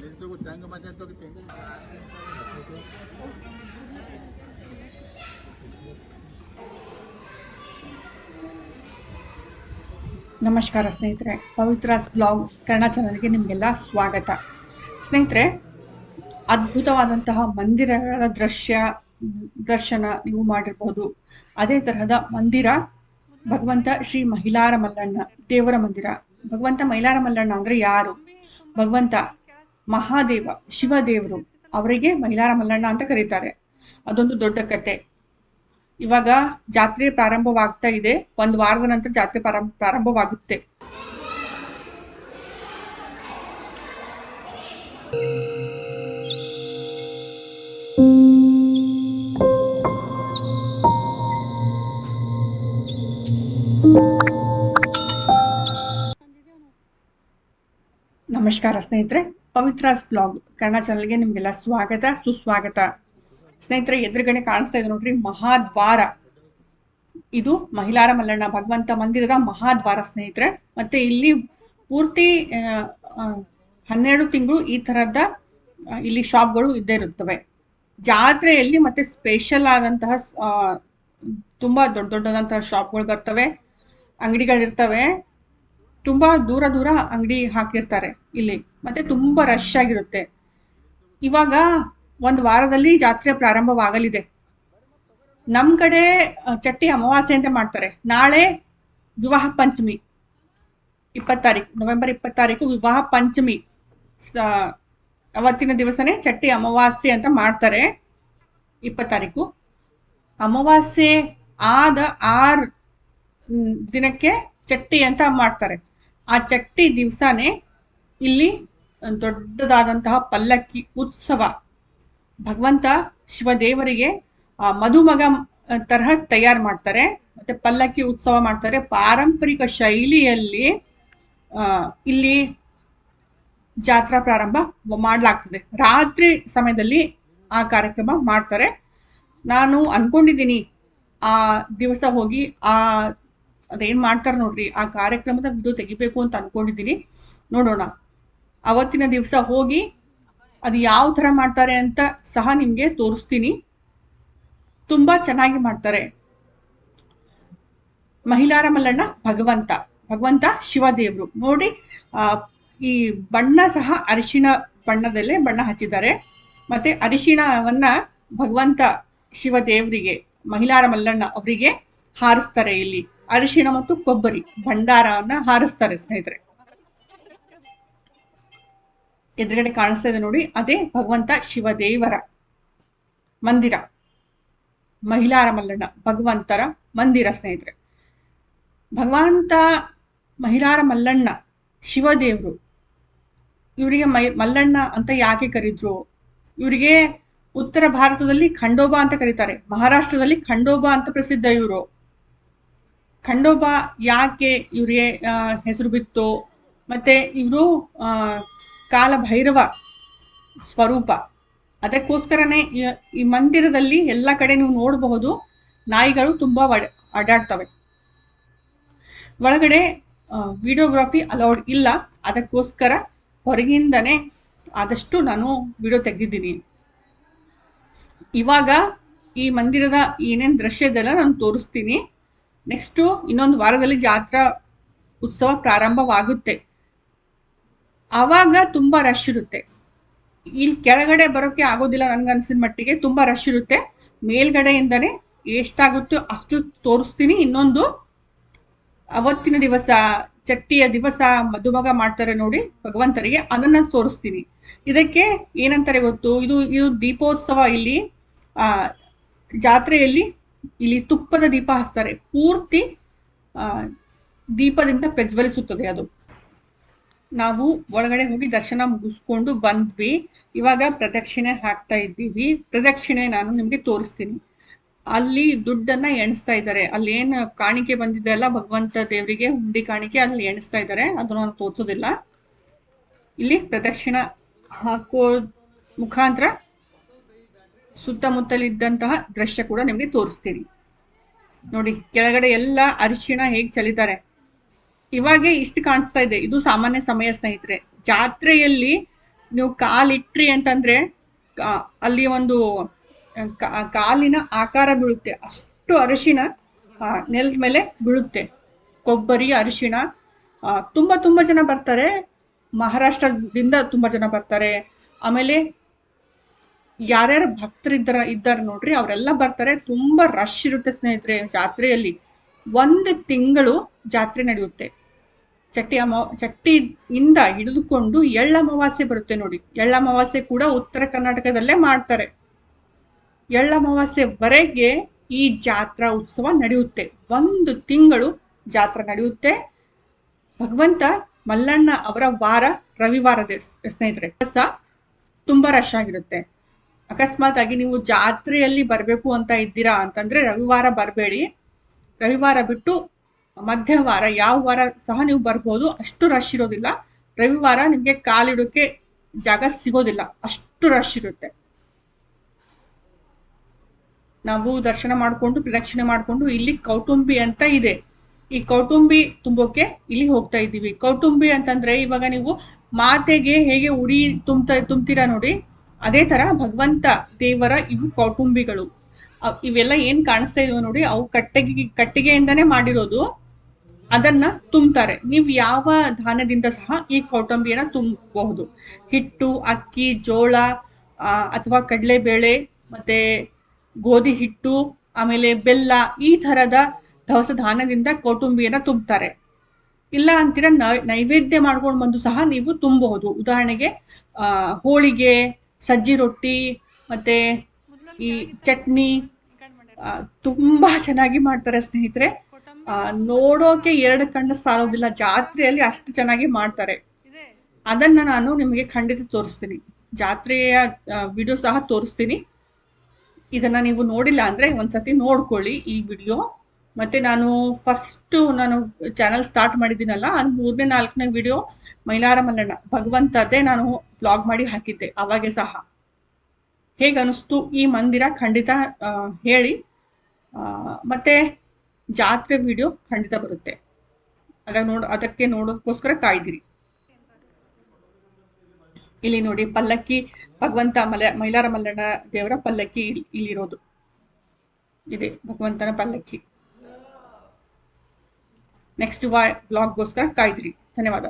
ನಮಸ್ಕಾರ ಸ್ನೇಹಿತರೆ ಪವಿತ್ರಾಸ್ ಬ್ಲಾಗ್ ಕನ್ನಡ ಚಾನಲ್ಗೆ ನಿಮಗೆಲ್ಲ ಸ್ವಾಗತ. ಸ್ನೇಹಿತರೆ, ಅದ್ಭುತವಾದಂತಹ ಮಂದಿರಗಳ ದೃಶ್ಯ, ದರ್ಶನ ನೀವು ಮಾಡಿರಬಹುದು ಅದೇ ತರಹದ ಮಂದಿರ, ಭಗವಂತ ಶ್ರೀ ಮಹಿಳಾರ ಮಲ್ಲಣ್ಣ ದೇವರ ಮಂದಿರ. ಭಗವಂತ ಮಹಿಳಾರ ಮಲ್ಲಣ್ಣ ಅಂದ್ರೆ ಯಾರು? ಭಗವಂತ ಮಹಾದೇವ, ಶಿವದೇವರು ಅವರಿಗೆ ಮಹಿಳಾರ ಮಲ್ಲಣ್ಣ ಅಂತ ಕರೀತಾರೆ. ಅದೊಂದು ದೊಡ್ಡ ಕತೆ. ಇವಾಗ ಜಾತ್ರೆ ಪ್ರಾರಂಭವಾಗ್ತಾ ಇದೆ. ಒಂದು ವಾರದ ನಂತರ ಜಾತ್ರೆ ಪ್ರಾರಂಭ, ಪ್ರಾರಂಭವಾಗುತ್ತೆ. ನಮಸ್ಕಾರ ಸ್ನೇಹಿತರೆ. ಪವಿತ್ರಾಸ್ ಬ್ಲಾಗ್, ಕನ್ನಡ ಚಾನಲ್ಗೆ ನಿಮಗೆಲ್ಲ ಸ್ವಾಗತ, ಸುಸ್ವಾಗತ. ಸ್ನೇಹಿತರೆ, ಎದುರುಗಡೆ ಕಾಣಿಸ್ತಾ ಇದೆ ನೋಡ್ರಿ, ಮಹಾದ್ವಾರ. ಇದು ಮಹಿಳಾರ ಮಲ್ಲಣ್ಣ, ಭಗವಂತ ಮಂದಿರದ ಮಹಾದ್ವಾರ ಸ್ನೇಹಿತರೆ. ಮತ್ತೆ ಇಲ್ಲಿ ಪೂರ್ತಿ ಹನ್ನೆರಡು ತಿಂಗಳು ಈ ತರದ ಇಲ್ಲಿ ಶಾಪ್ಗಳು ಇದ್ದೇ ಇರುತ್ತವೆ. ಜಾತ್ರೆಯಲ್ಲಿ ಮತ್ತೆ ಸ್ಪೆಷಲ್ ಆದಂತಹ ತುಂಬಾ ದೊಡ್ಡ ದೊಡ್ಡದಂತಹ ಶಾಪ್ಗಳು ಬರ್ತವೆ. ಅಂಗಡಿಗಳಿರ್ತವೆ. ತುಂಬಾ ದೂರ ದೂರ ಅಂಗಡಿ ಹಾಕಿರ್ತಾರೆ. ಇಲ್ಲಿ. ಮತ್ತೆ ತುಂಬಾ ರಶ್ ಆಗಿರುತ್ತೆ. ಇವಾಗ ಒಂದು ವಾರದಲ್ಲಿ ಜಾತ್ರೆ ಪ್ರಾರಂಭವಾಗಲಿದೆ. ನಮ್ಮ ಕಡೆ ಚಟ್ಟಿ ಅಮಾವಾಸ್ಯೆ ಅಂತ ಮಾಡ್ತಾರೆ. ನಾಳೆ ವಿವಾಹ ಪಂಚಮಿ. ಇಪ್ಪತ್ತಾರೀಕು ನವೆಂಬರ್ ಇಪ್ಪತ್ತಾರೀಕು ವಿವಾಹ ಪಂಚಮಿ. ಅವತ್ತಿನ ದಿವಸನೇ ಚಟ್ಟಿ ಅಮಾವಾಸ್ಯೆ ಅಂತ ಮಾಡ್ತಾರೆ. ಇಪ್ಪತ್ತಾರೀಕು ಅಮಾವಾಸ್ಯೆ ಆದ ಆರ್ ದಿನಕ್ಕೆ ಚಟ್ಟಿ ಅಂತ ಮಾಡ್ತಾರೆ. ಆ ಚಟ್ಟಿ ದಿವಸನೇ ಇಲ್ಲಿ ದೊಡ್ಡದಾದಂತಹ ಪಲ್ಲಕ್ಕಿ ಉತ್ಸವ. ಭಗವಂತ ಶಿವದೇವರಿಗೆ ಆ, ಮದುಮಗ ತರಹ ತಯಾರು ಮಾಡ್ತಾರೆ. ಮತ್ತೆ ಪಲ್ಲಕ್ಕಿ ಉತ್ಸವ ಮಾಡ್ತಾರೆ. ಪಾರಂಪರಿಕ ಶೈಲಿಯಲ್ಲಿ ಇಲ್ಲಿ ಜಾತ್ರಾ ಪ್ರಾರಂಭ ಮಾಡಲಾಗ್ತದೆ. ರಾತ್ರಿ ಸಮಯದಲ್ಲಿ ಆ ಕಾರ್ಯಕ್ರಮ ಮಾಡ್ತಾರೆ. ನಾನು ಅನ್ಕೊಂಡಿದ್ದೀನಿ ಆ ದಿವಸ ಹೋಗಿ ಆ ಅದೇನ್ ಮಾಡ್ತಾರೆ ನೋಡ್ರಿ ಆ ಕಾರ್ಯಕ್ರಮದ ವಿಡಿಯೋ ತೆಗಿಬೇಕು ಅಂತ ಅನ್ಕೊಂಡಿದ್ದೀನಿ. ನೋಡೋಣ. ಅವತ್ತಿನ ದಿವಸ ಹೋಗಿ ಅದು ಯಾವ ತರ ಮಾಡ್ತಾರೆ ಅಂತ ಸಹ ನಿಮ್ಗೆ ತೋರಿಸ್ತೀನಿ. ತುಂಬಾ ಚೆನ್ನಾಗಿ ಮಾಡ್ತಾರೆ. ಮಹಿಳಾರ ಮಲ್ಲಣ್ಣ, ಭಗವಂತ. ಭಗವಂತ ಶಿವದೇವ್ರು. ನೋಡಿ ಈ ಬಣ್ಣ ಸಹ ಅರಿಶಿಣ ಬಣ್ಣದಲ್ಲೇ ಬಣ್ಣ ಹಚ್ಚಿದ್ದಾರೆ. ಮತ್ತೆ ಅರಿಶಿಣವನ್ನ ಭಗವಂತ ಶಿವದೇವರಿಗೆ, ಮಹಿಳಾರ ಮಲ್ಲಣ್ಣ ಅವರಿಗೆ ಹಾರಿಸ್ತಾರೆ ಇಲ್ಲಿ. ಅರಿಶಿಣ ಮತ್ತು ಕೊಬ್ಬರಿ, ಭಂಡಾರವನ್ನ ಹಾರಿಸ್ತಾರೆ ಸ್ನೇಹಿತರೆ. ಎದುರುಗಡೆ ಕಾಣಿಸ್ತಾ ಇದೆ ನೋಡಿ. ಅದೇ ಭಗವಂತ ಶಿವದೇವರ ಮಂದಿರ. ಮಹಿಳಾರ ಮಲ್ಲಣ್ಣ ಭಗವಂತರ ಮಂದಿರ ಸ್ನೇಹಿತರೆ. ಭಗವಂತ ಮಹಿಳಾರ ಮಲ್ಲಣ್ಣ ಶಿವದೇವರು, ಇವರಿಗೆ ಮೈ, ಮಲ್ಲಣ್ಣ ಅಂತ ಯಾಕೆ ಕರಿದ್ರು? ಇವರಿಗೆ ಉತ್ತರ ಭಾರತದಲ್ಲಿ ಖಂಡೋಬಾ ಅಂತ ಕರೀತಾರೆ. ಮಹಾರಾಷ್ಟ್ರದಲ್ಲಿ ಖಂಡೋಬಾ ಅಂತ ಪ್ರಸಿದ್ಧ ಇವರು. ಖಂಡೋಬಾ ಯಾಕೆ ಇವರಿಗೆ ಹೆಸರು ಬಿತ್ತು? ಮತ್ತೆ ಇವರು ಕಾಲ ಭೈರವ ಸ್ವರೂಪ. ಅದಕ್ಕೋಸ್ಕರನೇ ಈ- ಮಂದಿರದಲ್ಲಿ ಎಲ್ಲ ಕಡೆ ನೀವು ನೋಡಬಹುದು, ನಾಯಿಗಳು ತುಂಬಾ ಅಡಾಡ್ತವೆ. ಒಳಗಡೆ ವಿಡಿಯೋಗ್ರಫಿ ಅಲೌಡ್ ಇಲ್ಲ. ಅದಕ್ಕೋಸ್ಕರ ಹೊರಗಿಂದನೇ ಆದಷ್ಟು ನಾನು ವಿಡಿಯೋ ತೆಗೆದಿದ್ದೀನಿ. ಇವಾಗ ಈ ಮಂದಿರದ ಏನೇನು ದೃಶ್ಯ ಇದೆಲ್ಲ ನಾನು ತೋರಿಸ್ತೀನಿ. ನೆಕ್ಸ್ಟು ಇನ್ನೊಂದು ವಾರದಲ್ಲಿ ಜಾತ್ರಾ ಉತ್ಸವ ಪ್ರಾರಂಭವಾಗುತ್ತೆ. ಆವಾಗ ತುಂಬಾ ರಶ್ ಇರುತ್ತೆ. ಇಲ್ಲಿ ಕೆಳಗಡೆ ಬರೋಕ್ಕೆ ಆಗೋದಿಲ್ಲ ನನ್ಗನ್ಸಿದ ಮಟ್ಟಿಗೆ ತುಂಬಾ ರಶ್ ಇರುತ್ತೆ. ಮೇಲ್ಗಡೆಯಿಂದನೇ ಎಷ್ಟಾಗುತ್ತೋ ಅಷ್ಟು ತೋರಿಸ್ತೀನಿ. ಇನ್ನೊಂದು ಅವತ್ತಿನ ದಿವಸ, ಚಟ್ಟಿಯ ದಿವಸ ಮದುಮಗ ಮಾಡ್ತಾರೆ ನೋಡಿ ಭಗವಂತರಿಗೆ, ಅದನ್ನ ತೋರಿಸ್ತೀನಿ. ಇದಕ್ಕೆ ಏನಂತಾರೆ ಗೊತ್ತು? ಇದು ಇದು ದೀಪೋತ್ಸವ ಇಲ್ಲಿ, ಆ, ಜಾತ್ರೆಯಲ್ಲಿ ಇಲ್ಲಿ ತುಪ್ಪದ ದೀಪ ಹಚ್ತಾರೆ. ಪೂರ್ತಿ, ಆ, ದೀಪದಿಂದ ಪ್ರಜ್ವಲಿಸುತ್ತದೆ ಅದು. ನಾವು ಒಳಗಡೆ ಹೋಗಿ ದರ್ಶನ ಮುಗಿಸ್ಕೊಂಡು ಬಂದ್ವಿ. ಇವಾಗ ಪ್ರದಕ್ಷಿಣೆ ಹಾಕ್ತಾ ಇದ್ದೀವಿ. ಪ್ರದಕ್ಷಿಣೆ ನಾನು ನಿಮಗೆ ತೋರಿಸ್ತೀನಿ. ಅಲ್ಲಿ ದುಡ್ಡನ್ನ ಎಣಿಸ್ತಾ ಇದ್ದಾರೆ. ಅಲ್ಲಿ ಏನು ಕಾಣಿಕೆ ಬಂದಿದೆ ಅಲ್ಲ ಭಗವಂತ ದೇವರಿಗೆ, ಹುಂಡಿ ಕಾಣಿಕೆ ಅಲ್ಲಿ ಎಣಿಸ್ತಾ ಇದ್ದಾರೆ. ಅದು ನಾನು ತೋರಿಸೋದಿಲ್ಲ. ಇಲ್ಲಿ ಪ್ರದಕ್ಷಿಣ ಹಾಕೋ ಮುಖಾಂತರ ಸುತ್ತಮುತ್ತಲಿದ್ದಂತಹ ದೃಶ್ಯ ಕೂಡ ನಿಮಗೆ ತೋರಿಸ್ತೀನಿ. ನೋಡಿ, ಕೆಳಗಡೆ ಎಲ್ಲ ಅರಿಶಿಣ ಹೇಗೆ ಚಲಿತಾರೆ? ಇವಾಗೆ ಇಷ್ಟು ಕಾಣಿಸ್ತಾ ಇದೆ. ಇದು ಸಾಮಾನ್ಯ ಸಮಯ ಸ್ನೇಹಿತರೆ. ಜಾತ್ರೆಯಲ್ಲಿ ನೀವು ಕಾಲಿಟ್ರಿ ಅಂತಂದ್ರೆ ಅಲ್ಲಿ ಒಂದು ಕಾಲಿನ ಆಕಾರ ಬೀಳುತ್ತೆ. ಅಷ್ಟು ಅರಿಶಿಣ ಆ, ನೆಲದ ಮೇಲೆ ಬೀಳುತ್ತೆ. ಕೊಬ್ಬರಿ ಅರಿಶಿಣ ತುಂಬ ತುಂಬ ಜನ ಬರ್ತಾರೆ. ಮಹಾರಾಷ್ಟ್ರದಿಂದ ತುಂಬ ಜನ ಬರ್ತಾರೆ. ಆಮೇಲೆ ಯಾರ್ಯಾರು ಭಕ್ತರಿದ್ದಾರ ಇದ್ದಾರೆ ನೋಡ್ರಿ ಅವರೆಲ್ಲ ಬರ್ತಾರೆ. ತುಂಬಾ ರಶ್ ಇರುತ್ತೆ ಸ್ನೇಹಿತರೆ ಜಾತ್ರೆಯಲ್ಲಿ. ಒಂದು ತಿಂಗಳು ಜಾತ್ರೆ ನಡೆಯುತ್ತೆ. ಚಟ್ಟಿ ಅಮಾ, ಚಟ್ಟಿಯಿಂದ ಹಿಡಿದುಕೊಂಡು ಎಳ್ಳ ಅಮಾವಾಸ್ಯೆ ಬರುತ್ತೆ ನೋಡಿ. ಎಳ್ಳ ಅಮಾವಾಸ್ಯೆ ಕೂಡ ಉತ್ತರ ಕರ್ನಾಟಕದಲ್ಲೇ ಮಾಡ್ತಾರೆ. ಎಳ್ಳ ಅಮಾವಾಸ್ಯೆವರೆಗೆ ಈ ಜಾತ್ರಾ ಉತ್ಸವ ನಡೆಯುತ್ತೆ. ಒಂದು ತಿಂಗಳು ಜಾತ್ರೆ ನಡೆಯುತ್ತೆ. ಭಗವಂತ ಮಲ್ಲಣ್ಣ ಅವರ ವಾರ ರವಿವಾರದ ಸ್ನೇಹಿತರೆ. ಸಹ ತುಂಬಾ ರಶ್ ಆಗಿರುತ್ತೆ. ಅಕಸ್ಮಾತ್ ಆಗಿ ನೀವು ಜಾತ್ರೆಯಲ್ಲಿ ಬರಬೇಕು ಅಂತ ಇದ್ದೀರಾ ಅಂತಂದ್ರೆ ರವಿವಾರ ಬರಬೇಡಿ. ರವಿವಾರ ಬಿಟ್ಟು ಮಧ್ಯವಾರ ಯಾವ ವಾರ ಸಹ ನೀವು ಬರ್ಬೋದು. ಅಷ್ಟು ರಶ್ ಇರೋದಿಲ್ಲ. ರವಿವಾರ ನಿಮಗೆ ಕಾಲಿಡೋಕೆ ಜಾಗ ಸಿಗೋದಿಲ್ಲ. ಅಷ್ಟು ರಶ್ ಇರುತ್ತೆ. ನಾವು ದರ್ಶನ ಮಾಡಿಕೊಂಡು, ಪ್ರದಕ್ಷಿಣೆ ಮಾಡಿಕೊಂಡು ಇಲ್ಲಿ ಕೌಟುಂಬಿ ಅಂತ ಇದೆ. ಈ ಕೌಟುಂಬಿ ತುಂಬೋಕೆ ಇಲ್ಲಿ ಹೋಗ್ತಾ ಇದ್ದೀವಿ. ಕೌಟುಂಬಿ ಅಂತಂದ್ರೆ ಇವಾಗ ನೀವು ಮಾತೆಗೆ ಹೇಗೆ ಉಡಿ ತುಂಬ ತುಂಬ್ತೀರಾ ನೋಡಿ, ಅದೇ ತರ ಭಗವಂತ ದೇವರ ಇವು ಕೌಟುಂಬಿಗಳು. ಇವೆಲ್ಲ ಏನ್ ಕಾಣಿಸ್ತಾ ಇದಾವೆ ನೋಡಿ, ಅವು ಕಟ್ಟಿಗೆ, ಕಟ್ಟಿಗೆಯಿಂದನೇ ಮಾಡಿರೋದು. ಅದನ್ನ ತುಂಬ್ತಾರೆ. ನೀವು ಯಾವ ಧಾನ್ಯದಿಂದ ಸಹ ಈ ಕೌಟುಂಬಿಯನ್ನ ತುಂಬಬಹುದು. ಹಿಟ್ಟು, ಅಕ್ಕಿ, ಜೋಳ ಅಥವಾ ಕಡಲೆಬೇಳೆ, ಮತ್ತೆ ಗೋಧಿ ಹಿಟ್ಟು, ಆಮೇಲೆ ಬೆಲ್ಲ, ಈ ತರದ ದವಸ ಧಾನ್ಯದಿಂದ ಕೌಟುಂಬಿಯನ್ನ ತುಂಬ್ತಾರೆ. ಇಲ್ಲ ಅಂತೀರ ನೈವೇದ್ಯ ಮಾಡ್ಕೊಂಡು ಬಂದು ಸಹ ನೀವು ತುಂಬಬಹುದು. ಉದಾಹರಣೆಗೆ ಹೋಳಿಗೆ, ಸಜ್ಜಿ ರೊಟ್ಟಿ, ಮತ್ತೆ ಈ ಚಟ್ನಿ ತುಂಬಾ ಚೆನ್ನಾಗಿ ಮಾಡ್ತಾರೆ ಸ್ನೇಹಿತರೆ. ನೋಡೋಕೆ ಎರಡು ಕಣ್ಣು ಸಾಲೋದಿಲ್ಲ. ಜಾತ್ರೆಯಲ್ಲಿ ಅಷ್ಟು ಚೆನ್ನಾಗಿ ಮಾಡ್ತಾರೆ. ಅದನ್ನ ನಾನು ನಿಮಗೆ ಖಂಡಿತ ತೋರಿಸ್ತೀನಿ. ಜಾತ್ರೆಯ ವಿಡಿಯೋ ಸಹ ತೋರಿಸ್ತೀನಿ. ಇದನ್ನ ನೀವು ನೋಡಿಲ್ಲ ಅಂದ್ರೆ ಒಂದ್ಸತಿ ನೋಡ್ಕೊಳ್ಳಿ ಈ ವಿಡಿಯೋ. ಮತ್ತೆ ನಾನು ಫಸ್ಟ್ ನಾನು ಚಾನಲ್ ಸ್ಟಾರ್ಟ್ ಮಾಡಿದ್ದೀನಲ್ಲ, ಅದು ಮೂರನೇ ನಾಲ್ಕನೇ ವಿಡಿಯೋ ಮೈಲಾರ ಮಲ್ಲಣ್ಣ ಭಗವಂತದ್ದೇ ನಾನು ಬ್ಲಾಗ್ ಮಾಡಿ ಹಾಕಿದ್ದೆ, ಅವಾಗೆ ಸಹ. ಹೇಗೆ ಅನಿಸ್ತು ಈ ಮಂದಿರ ಖಂಡಿತ ಹೇಳಿ. ಮತ್ತೆ ಜಾತ್ರೆ ವಿಡಿಯೋ ಖಂಡಿತ ಬರುತ್ತೆ. ಅದ ನೋಡ, ಅದಕ್ಕೆ ನೋಡೋದಕ್ಕೋಸ್ಕರ ಕಾಯ್ದಿರಿ. ಇಲ್ಲಿ ನೋಡಿ ಪಲ್ಲಕ್ಕಿ, ಭಗವಂತ ಮಲ, ಮೈಲಾರ ಮಲ್ಲಣ್ಣ ದೇವರ ಪಲ್ಲಕ್ಕಿ ಇಲ್- ಇಲ್ಲಿರೋದು. ಇದೆ ಭಗವಂತನ ಪಲ್ಲಕ್ಕಿ. ನೆಕ್ಸ್ಟ್ ವ್ಲಾಗ್ಗೋಸ್ಕರ ಕಾಯ್ದಿರಿ. ಧನ್ಯವಾದ.